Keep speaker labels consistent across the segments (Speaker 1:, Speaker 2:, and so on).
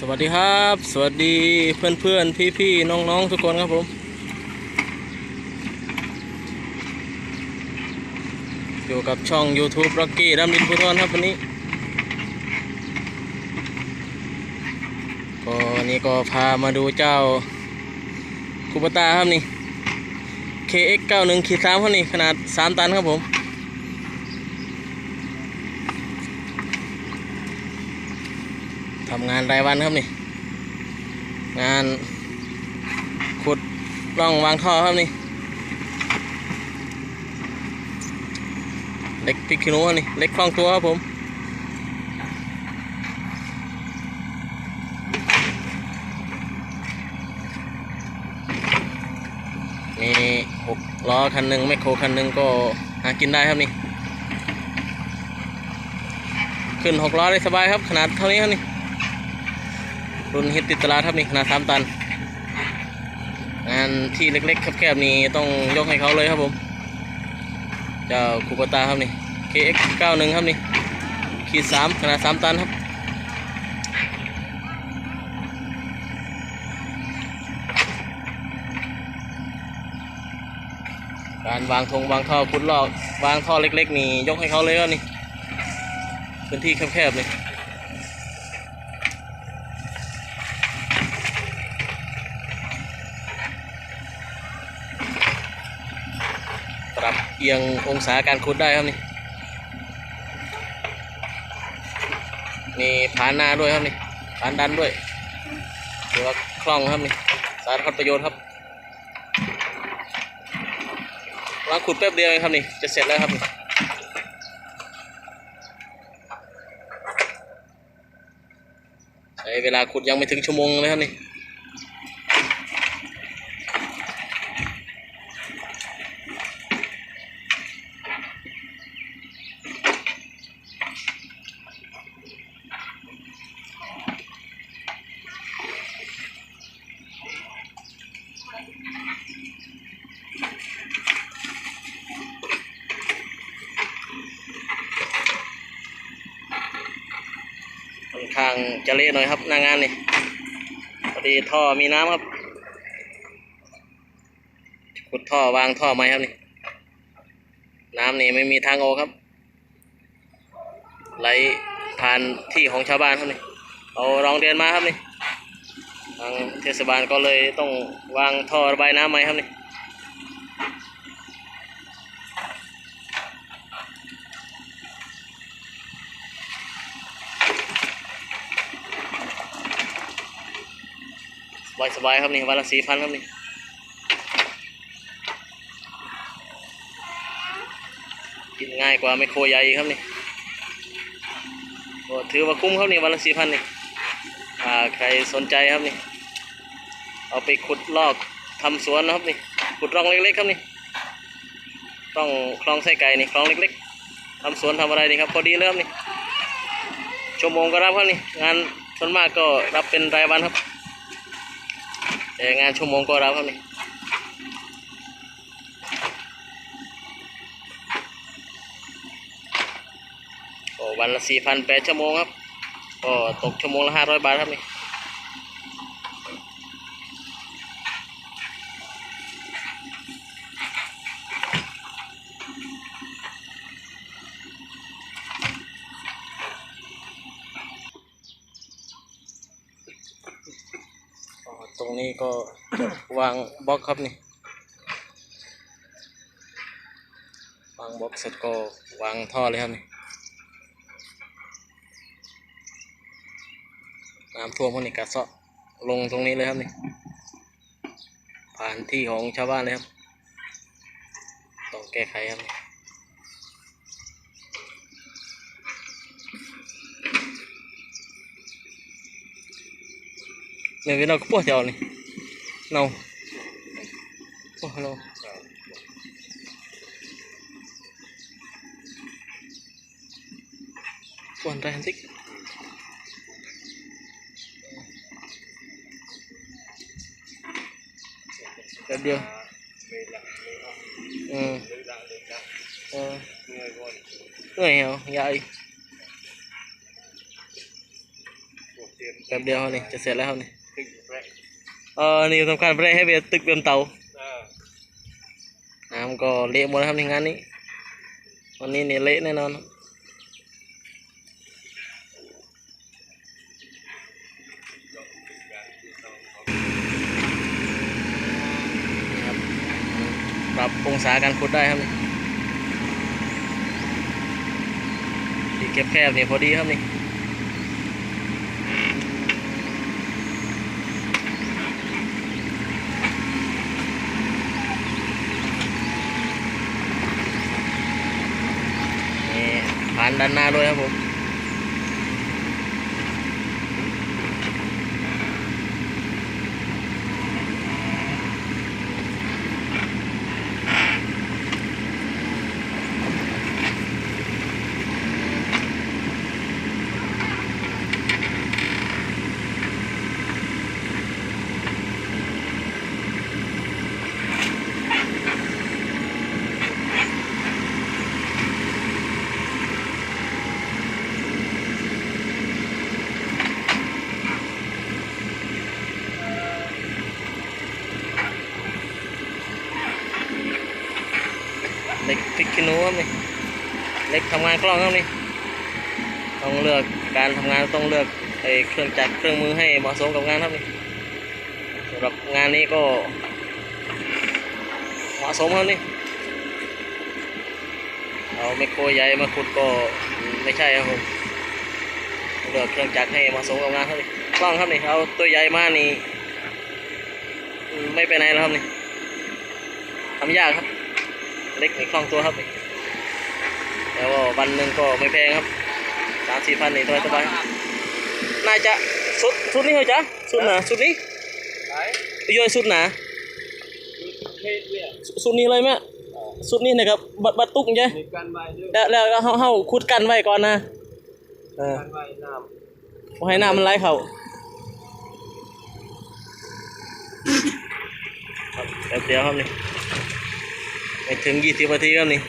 Speaker 1: สวัสดีครับ สวัสดีเพื่อนเพื่อนพี่พี่ๆน้องๆทุกคนครับผม อยู่กับช่อง YouTube Rocky ดำดินพุทธรครับวันนี้ ก็นนี้ก็พามาดูเจ้าคูปตาครับนี่ KX 91 ขีด3ครับนี่ขนาด 3 ตันครับผม ทำงานรายวันครับนี่ งานขุดร่องวางท่อครับนี่เล็กพิกคิโนะครับนี่เล็กคล่องตัวครับผมมีหกล้อคันหนึ่งแมคโครคันหนึ่งก็หากินได้ครับนี่ ขึ้นหกล้อได้สบายครับ ขนาดเท่านี้ครับนี่ รุ่นฮิตติดตลาดครับนี่ขนาดสามตัน งานที่เล็กๆแคบๆนี่ต้องยกให้เขาเลยครับผมเจ้าคูปตาครับนี่ KX 91 ครับนี่ขีดสามขนาดสามตันครับการวางทงวางท่อคุดลอกวางท่อเล็ก ๆ นี่ ยกให้เขาเลยครับนี่พื้นที่แคบๆเลย ปรับ เอียงองศาการขุดได้ครับนี่มีผานหน้าด้วยครับนี่ผานดันด้วยหรือว่าคล่องครับนี่สารพัดประโยชน์ครับวางขุดแป๊บเดียวเองครับนี่จะเสร็จแล้วครับนี่ใช้เวลาขุดยังไม่ถึงชั่วโมงเลยครับนี่ ค่อนข้างจะเละหน่อยครับหน้างานนี่พอดีท่อมีน้ำครับขุดท่อวางท่อไหมครับนี่ น้ำนี่ไม่มีทางออกครับ ไหลผ่านที่ของชาวบ้านครับนี่เอารองเรียนมาครับนี่ทางเทศบาลก็เลยต้องวางท่อระบายน้ำไหมครับนี่ สบายครับนี่วันละสี่พันครับนี่กินง่ายกว่าไมโครใหญ่อีกครับนี่ก็ถือว่าคุ้มครับนี่วันละสี่พันนี่อ่าใครสนใจครับนี่ เอาไปขุดลอกทำสวนนะครับนี่ขุดร่องเล็กๆครับนี่ต้องคลองไส้ไก่นี่คลองเล็กๆทำสวนทำอะไรนี่ครับพอดีเลยครับนี่ชั่วโมงก็รับครับนี่งานส่วนมากก็รับเป็นรายวันครับ แต่งานชั่วโมงก็รับครับนี่โอ้วันละสี่พันแปดชั่วโมงครับ ก็ตกชั่วโมงละห้าร้อยบาทครับนี่ อ๋อตรงนี้ ก็วางบล็อกครับนี่ วางบล็อกเสร็จก็วางท่อเลยครับนี่ น้ำท่วมพวกนี้กระเซาะลงตรงนี้เลยครับนี่ ผ่านที่ของชาวบ้านเลยครับ ต้องแก้ไขครับนี่เนี่ยเวลาก็ปวดเจ้านี่ เนาโอ้ฮัลโหลปวดแรงสิแป๊บเดี เออนี่สำคัญไปให้เบียตึกเดิมเตา
Speaker 2: เออ
Speaker 1: น้ำก็เละหมดแล้วครับในงานนี้ วันนี้เนี่ยเละแน่นอนครับนี่ครับปรับองศาการขุดได้ครับนี่ที่แคบๆนี่พอดีครับนี่นี่ผ่าน ด้านหน้าด้วยครับผม เล็กพริกขี้หนูครับนี่็กทำงานกล้องครับนี่ต้องเลือกการทำงานต้องเลือกไอ้เครื่องจักรเครื่องมือให้เหมาะสมกับงานครับนี่สำหรับงานนี้ก็เหมาะสมครับนี่เอาไมโครใหญ่มาขุดก็ไม่ใช่ครับผมเลือกเครื่องจักรให้เหมาะสมกับงานครับนี่กล้องครับนี่เอาตัวใหญ่มานี่ไม่ไปไหนแล้วครับนี่ทำยากครับ เล็กในคล่องตัวครับนี่ แล้วก็วันหนึ่งก็ไม่แพงครับสามสี่พันนี่สบายสบายๆน่าจะสุดสุดนี้เหรอจ๊ะสุดหนาสุดนี้
Speaker 2: ไหน
Speaker 1: ย่อยสุดหนา
Speaker 2: เทศเนี่ย
Speaker 1: สุดนี้เลยไหมสุดนี้นะครับบัดบัดตุกใช่
Speaker 2: มีการใบด้วย
Speaker 1: แล้วแล้วก็เฮาเฮาคุดกันไว้ก่อนนะเออ
Speaker 2: การใบน้
Speaker 1: บ่ให้น้ำมันไหลเข้าครับแป๊บเดียวครับนี่ไม่ถึงยี่สิบนาทีครับนี่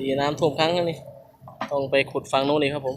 Speaker 1: ดีน้ำท่วมครั้งนี่ต้องไปขุดฝั่งโน้นนี่ครับผม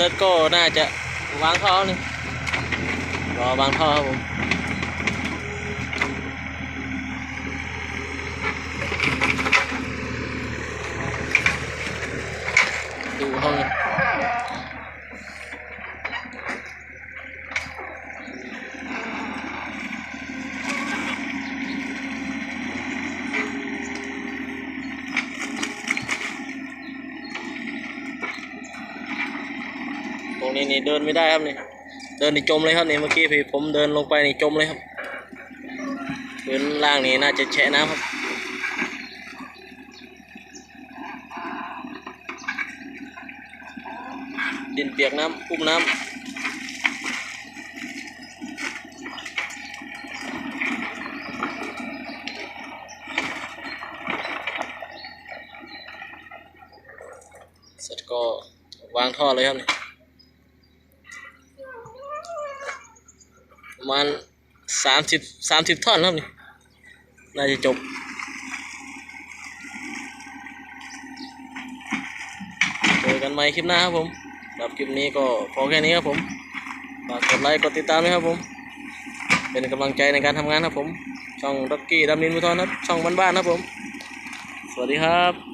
Speaker 1: เซิร์ชก็น่าจะวางท่อนี่รอวางท่อครับผมดูห้อง นี่เดินไม่ได้ครับนี่เดินนี่จมเลยครับนี่เมื่อกี้พี่ผมเดินลงไปนี่จมเลยครับพื้นล่างนี่น่าจะแฉะน้ำครับดินเปียกน้ำอุ้มน้ำเสร็จก็วางท่อเลยครับ ประมาณสามสิบสามสิบท่อนครับนี่น่าจะจบเจอกันใหม่คลิปหน้าครับผมสำหรับคลิปนี้ก็พอแค่นี้ครับผมฝากกดไลค์กดติดตามด้วยครับผม เป็นกำลังใจในการทำงานครับผม ช่องด็อกกี้ดำนินมุทอนครับ ช่องบ้านๆครับผม สวัสดีครับ